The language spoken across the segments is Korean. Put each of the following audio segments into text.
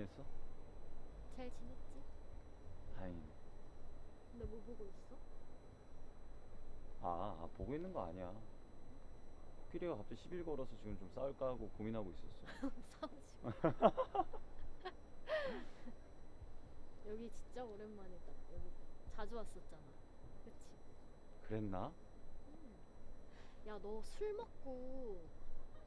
지냈어? 잘 지냈지? 다행이네. 근데 뭐 보고 있어? 아, 아, 보고 있는 거 아니야. 코끼리가 갑자기 시비를 걸어서 지금 좀 싸울까 하고 고민하고 있었어. 싸우지 마. 여기 진짜 오랜만이다. 여기 자주 왔었잖아. 그치? 그랬나? 야, 너 술 먹고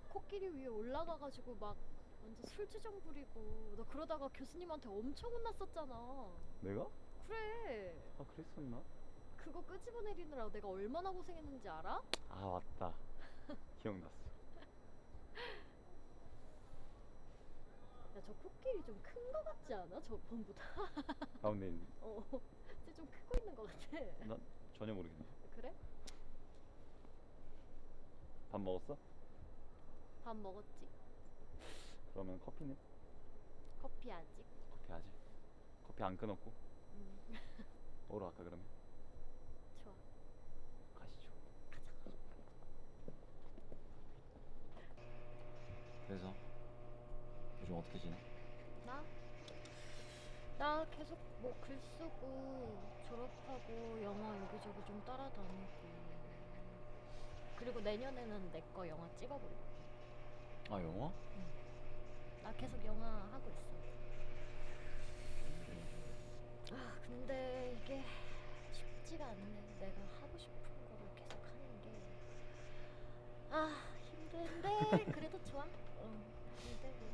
코끼리 위에 올라가가지고 막 완전 술주정 부리고 너 그러다가 교수님한테 엄청 혼났었잖아. 내가? 그래. 아, 그랬었나? 그거 끄집어내리느라 내가 얼마나 고생했는지 알아? 아, 맞다. 기억났어. 야, 저 코끼리 좀 큰 거 같지 않아? 저번보다. 가운데 있는. 어, 진짜 좀 크고 있는 것 같아. 난 전혀 모르겠네. 그래? 밥 먹었어? 밥 먹었지? 그러면 커피는? 커피 아직? 커피 아직? 커피 안 끊었고? 음, 먹으러 갈까 그러면? 좋아. 가시죠. 그래서 요즘 어떻게 지내? 나? 나 계속 뭐 글 쓰고 졸업하고 영화 여기저기 좀 따라다니고 그리고 내년에는 내 거 영화 찍어보려고 아 영화? 나 계속 영화 하고 있어 아 근데 이게 쉽지가 않네 내가 하고 싶은 거를 계속 하는 게 아 힘든데 그래도 좋아 어 힘들고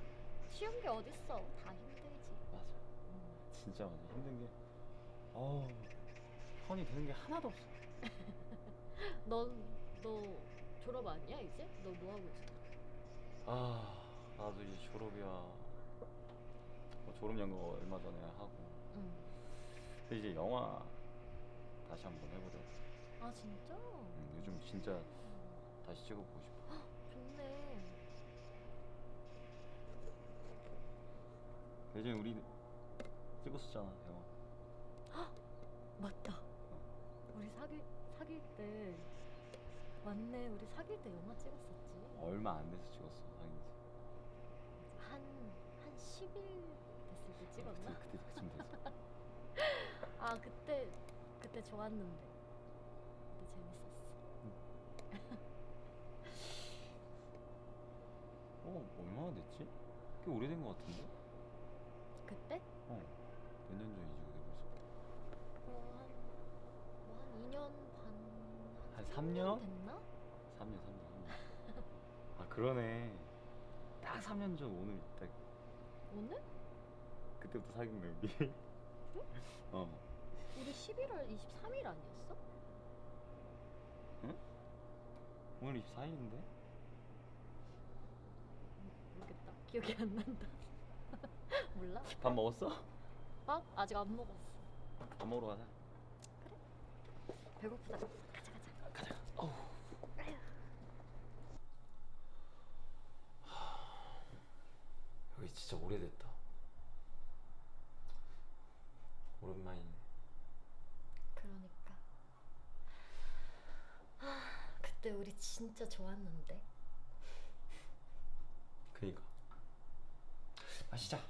쉬운 게 어딨어 다 힘들지 맞아. 음. 진짜 맞아. 힘든 게 어우 턴이 되는 게 하나도 없어. 넌, 너 졸업 아니야 이제? 너 뭐 하고 있어? 아 나도 이제 졸업이야. 뭐 졸업 연구 얼마 전에 하고. 응. 근데 이제 영화 다시 한번 해보려고. 아 진짜? 음, 요즘 진짜 음. 다시 찍어보고 싶어. 좋네. 예전에 우리 찍었었잖아 영화. 맞다. 우리 사귈 사귈 때 맞네. 우리 사귈 때 영화 찍었었지. 얼마 안 돼서 찍었어 10일 됐을 때 찍었나? 그때 그때 그쯤 됐어. 아 그때 그때 좋았는데. 그때 재밌었어. 어 얼마나 됐지? 꽤 오래된 것 같은데? 그때? 어. 몇 년 전이지 그게 벌써? 뭐한 뭐한 2년 반. 한삼삼 년? 됐나? 3년 3년 3년. 아 그러네. 딱 3년 전 오늘 딱 오늘? 그때부터 사귄 거야 우리. 어. 우리 11월 23일 아니었어? 응? 오늘 24일인데? 모르겠다. 기억이 안 난다. 몰라? 밥 먹었어? 밥? 아직 안 먹었어. 밥 먹으러 가자. 배고프다. 가자 가자. 가자. 어우. 여기 진짜 오래됐다. 오랜만이네. 그러니까. 아, 그때 우리 진짜 좋았는데. 그니까. 마시자.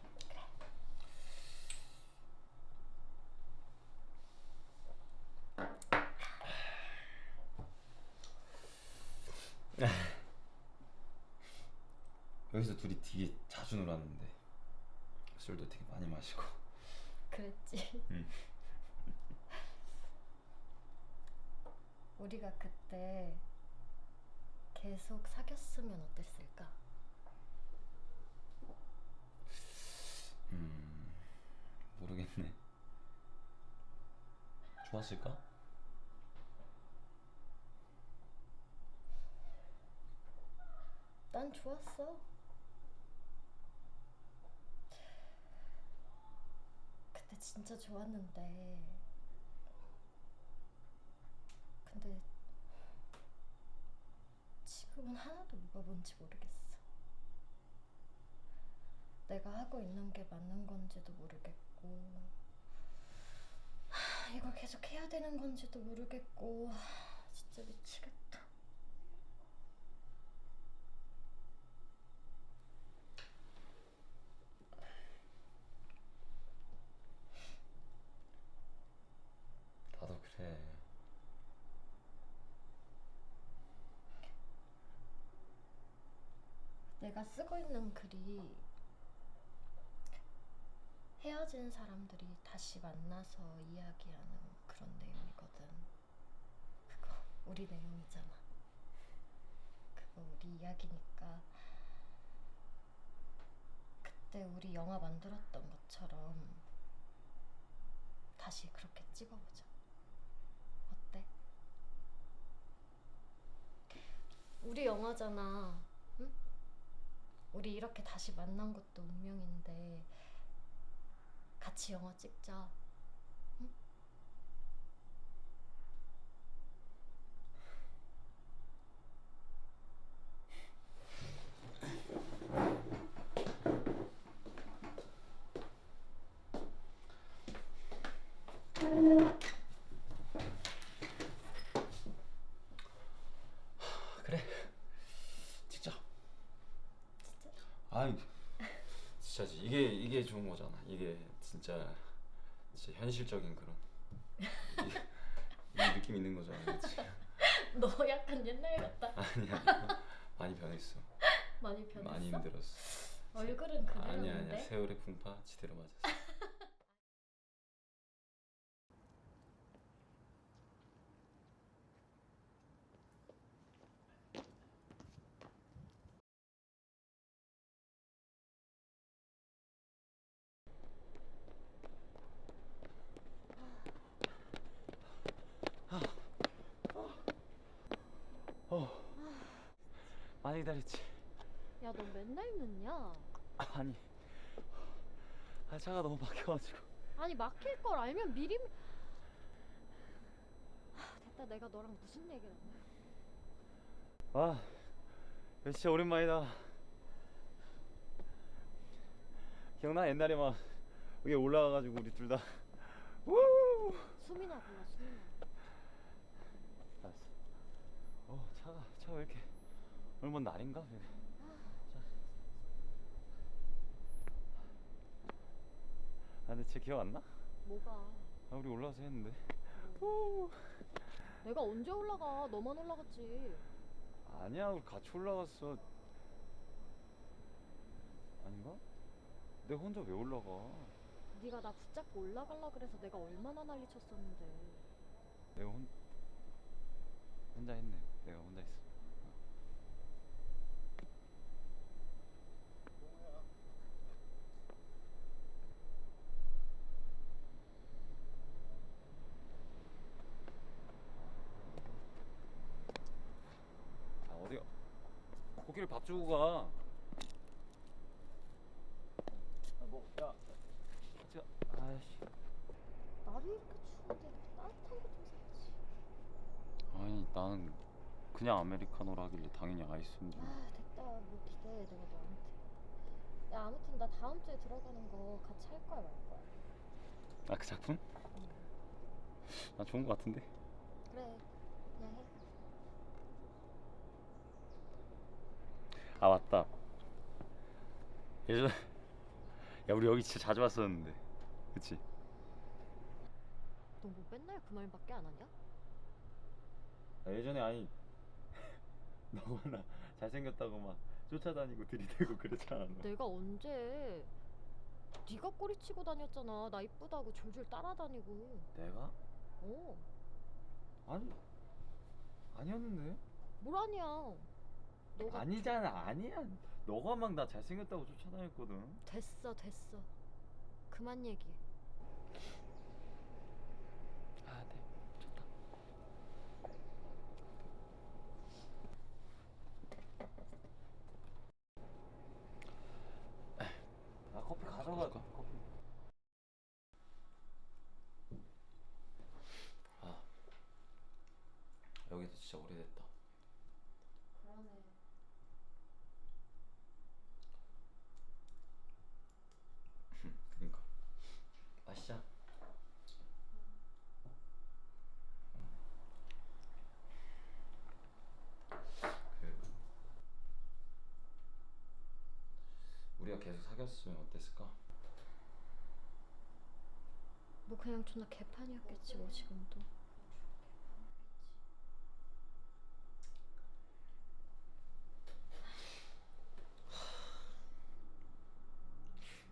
여기서 둘이 되게 자주 놀았는데 술도 되게 많이 마시고 그랬지. 응. 우리가 그때 계속 사귀었으면 어땠을까? 음 모르겠네 좋았을까? 난 좋았어. 그때 진짜 좋았는데. 근데 지금은 하나도 뭐가 뭔지 모르겠어. 내가 하고 있는 게 맞는 건지도 모르겠고, 하, 이걸 계속 해야 되는 건지도 모르겠고, 하, 진짜 미치겠다. 그래. 내가 쓰고 있는 글이 헤어진 사람들이 다시 만나서 이야기하는 그런 내용이거든. 그거 우리 내용이잖아. 그거 우리 이야기니까 그때 우리 영화 만들었던 것처럼 다시 그렇게 찍어보자. 어때? 우리 영화잖아. 응? 우리 이렇게 다시 만난 것도 운명인데 같이 영화 찍자. 응? 그래. 찍자. 진짜? 아이 진짜지 이게 좋은 거잖아 이게 진짜 진짜 현실적인 그런 이, 이 느낌 있는 거잖아 그치? 너 약간 옛날 같다. 아니 아니 많이 변했어 많이 변했어? 많이 힘들었어 얼굴은 아니야 그대로인데. 아니야 세월의 풍파 지대로 맞았어 어 기다렸지 야, 너 맨날 늦냐? 아니 아 차가 너무 막혀가지고 아니 막힐 걸 알면 미리. 하, 됐다. 내가 너랑 무슨 얘기를 하냐? 아 진짜 오랜만이다 기억나 옛날에 막 위에 올라가가지고 우리 둘다 우 수민아 불러 수민아. 알았어 어 차가 차가 왜 이렇게 오늘 뭔 날인가. 자. 아 근데 진짜 기억 안 나? 뭐가? 아 우리 올라가서 했는데 뭐. 내가 언제 올라가? 너만 올라갔지. 아니야 우리 같이 올라갔어 아닌가? 내가 혼자 왜 올라가 네가 나 붙잡고 올라갈라 그래서 내가 얼마나 난리 쳤었는데. 내가 혼 혼자 했네. 내가 혼자 했어. 아 어디가? 코끼리 밥 주고 가. 아, 뭐, 야, 자, 아이씨. 나도 이렇게 추운데 따뜻한 거좀 사지. 아니 나는 그냥 아메리카노라 하길래 당연히 아이스인 줄. 아 됐다. 뭐 기대해 내가 너한테. 야 아무튼 나 다음 주에 들어가는 거 같이 할 거야 말 거야. 아 그 작품? 응. 나 좋은 거 같은데. 그래. 그냥 해. 아 맞다. 예전 야 우리 여기 진짜 자주 왔었는데, 그치? 너 뭐 맨날 그 말밖에 안 하냐? 아, 예전에 아니 너가 나 잘생겼다고 막 쫓아다니고 들이대고 그랬잖아. 너. 내가 언제? 네가 꼬리치고 다녔잖아. 나 이쁘다고 졸졸 따라다니고. 내가? 어. 아니 아니었는데. 뭘 아니야. 너가 아니잖아 아니야. 너가 막 나 잘생겼다고 쫓아다녔거든. 됐어 됐어. 그만 얘기해. 계속 사귀었으면 어땠을까? 뭐 그냥 존나 개판이었겠지 뭐 지금도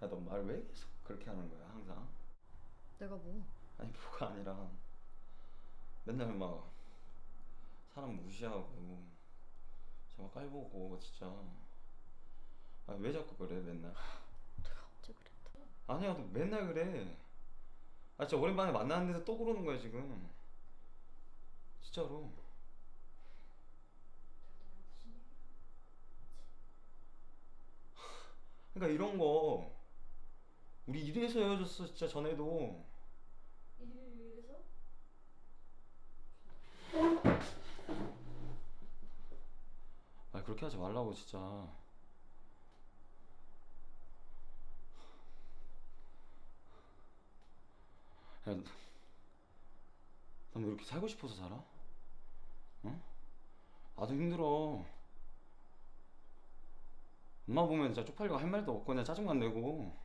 야 너 말 왜 계속 그렇게 하는 거야 항상? 내가 뭐 아니 뭐가 아니라 맨날 막 사람 무시하고 저막 깔보고 진짜 아 왜 자꾸 그래 맨날? 내가 언제 그랬다. 아니야 너 맨날 그래. 아 진짜 오랜만에 만났는데도 또 그러는 거야 지금. 진짜로. 그러니까 이런 거 우리 이래서 헤어졌어 진짜 전에도. 이래서? 아 그렇게 하지 말라고 진짜 야, 넌왜 이렇게 살고 싶어서 살아? 어? 나도 힘들어 엄마 보면 진짜 쪽팔리고 할 말도 없고 그냥 짜증만 내고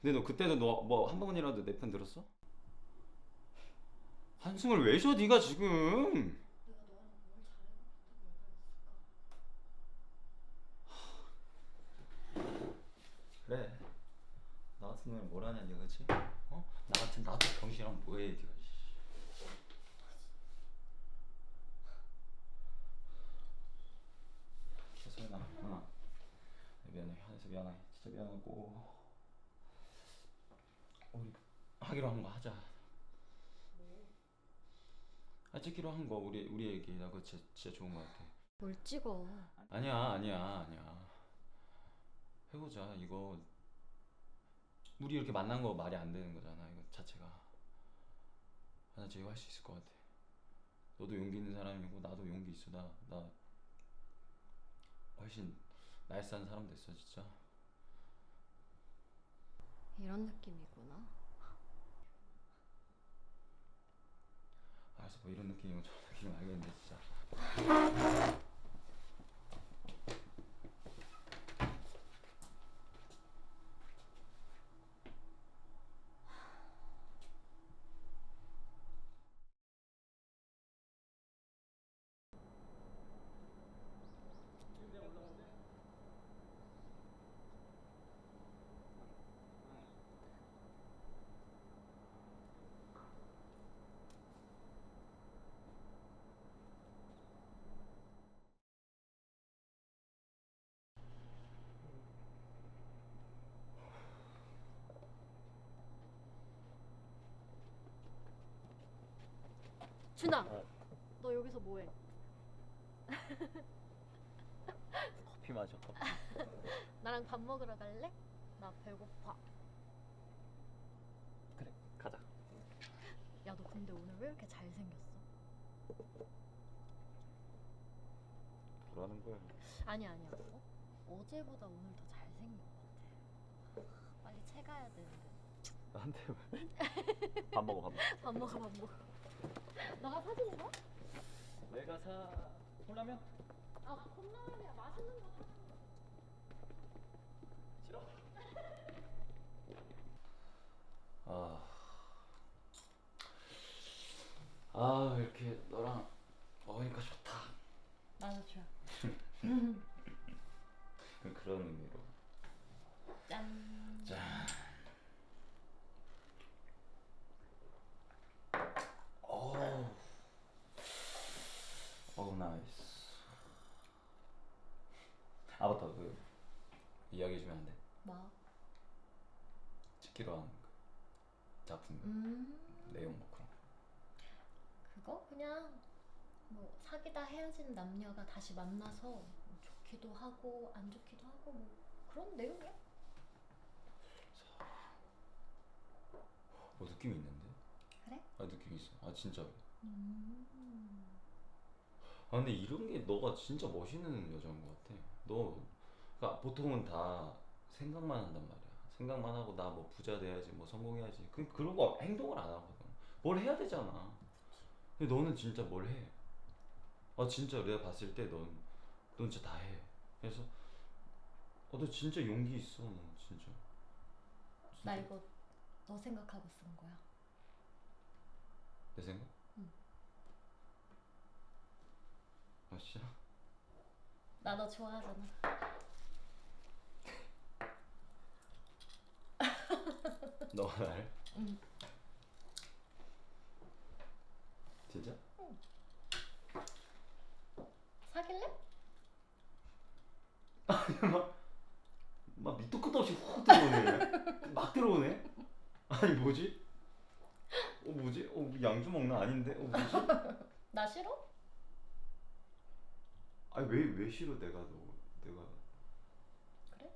근데 너 그때도 너 뭐 한 번이라도 내 편 들었어? 한숨을 왜 쉬어 네가 지금 그래 나 같은 놈이 뭘 하냐 병신이랑 뭐해 니가 씨. 계속 나 어. 미안해. 한에서 미안해. 진짜 미안하고. 우리 하기로 한 거 하자. 뭐? 아 찍기로 한 거. 우리 우리 얘기. 나 그거 진짜, 진짜 좋은 거 같아. 뭘 찍어? 아니야 아니야 아니야. 해보자. 이거. 우리 이렇게 만난 거 말이 안 되는 거잖아. 이거 자체가 나 진짜 이거 할 수 있을 것 같아. 너도 용기 있는 사람이고 나도 용기 있어. 나, 나 훨씬 날쌘 사람 됐어 진짜. 이런 느낌이구나. 알았어 뭐 이런 느낌이고 저런 느낌은 알겠는데 진짜 준아, 어. 너 여기서 뭐해? 커피 마셔 커피 나랑 밥 먹으러 갈래? 나 배고파. 그래 가자 야, 너 근데 오늘 왜 이렇게 잘생겼어? 뭐라는 거야 아니 아니야. 어? 어제보다 오늘 더 잘생긴 것 같아. 빨리 채 가야 되는데. 나한테 왜 밥 먹어 밥 먹어 밥 먹어 밥 먹어. 너가 사준다? 내가 사 콜라면? 아 컵라면이야 맛있는 거. 사. 싫어. 아, 아 이렇게 너랑 먹으니까 좋다. 나도 좋아. 그런 의미로. 짠. 자. 오. 오 나이스. 아 맞다 그 이야기 해 주면 안 돼? 뭐? 찍기로 한 그 작품 음. 내용 뭐 그런 거. 그거 그냥 뭐 사귀다 헤어진 남녀가 다시 만나서 뭐 좋기도 하고 안 좋기도 하고 뭐 그런 내용이야. 어 느낌 있는데? 그래? 아 느낌 있어. 아 진짜. 음. 아 근데 이런 게 너가 진짜 멋있는 여자인 것 같아. 너, 그러니까 보통은 다 생각만 한단 말이야. 생각만 하고 나 뭐 부자 돼야지, 뭐 성공해야지. 그 그러고 행동을 안 하거든. 뭘 해야 되잖아. 근데 너는 진짜 뭘 해. 아 진짜 내가 봤을 때 넌, 넌 진짜 다 해. 그래서, 어, 너 진짜 용기 있어, 너 진짜. 나 진짜. 이거 너 생각하고 쓴 거야. 내 생각? 응. 아 진짜? 나 너 좋아하잖아. 너가 나를? 응. 진짜? 사귈래? 막 밑도 끝도 없이 훅 들어오네. 막 들어오네. 아니 뭐지? 어 뭐지? 어 양주 먹나 아닌데? 어 뭐지? 나 싫어? 아니 왜왜 싫어 내가 너 내가 그래?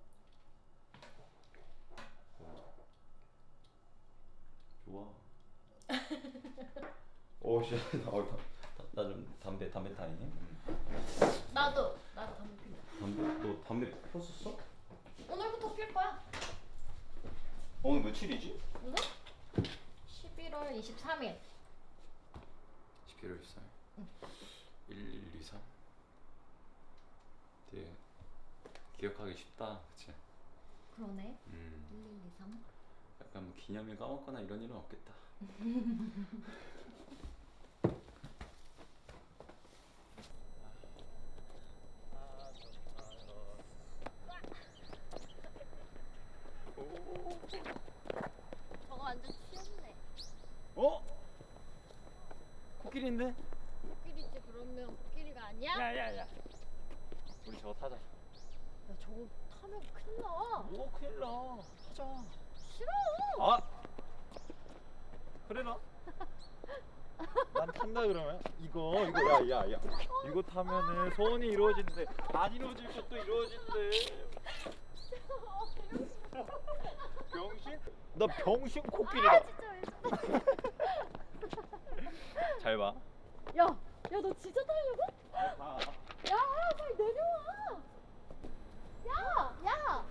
좋아. 어 씨, 나좀 담배 담배 타니? 응. 나도 나도 담배 피워. 담배 너 담배 폈었어? 오늘부터 필 거야. 오늘 며칠이지? 오늘? 11월 23일. 11월 14일. 1, 1, 2, 3. 되게 기억하기 쉽다, 그치? 그러네. 음. 1, 2, 3. 약간 뭐 기념일 까먹거나 이런 일은 없겠다. 저거 완전 취했네. 어? 코끼리인데? 코끼리지 그러면 코끼리가 아니야? 야, 야야야. 우리 저거 타자. 저거 타면 큰일 나. 뭐 큰일 나. 타자. 싫어. 아 그래라 난 탄다 그러면 이거 이거 야 야 야 이거 타면은 소원이 이루어진대 안 이루어질 것도 이루어진대 병신 나 병신 아 코끼리다 진짜 왜 저래? 잘 봐 야, 야 너 진짜 타려고? 야, 빨리 내려와. 야, 야.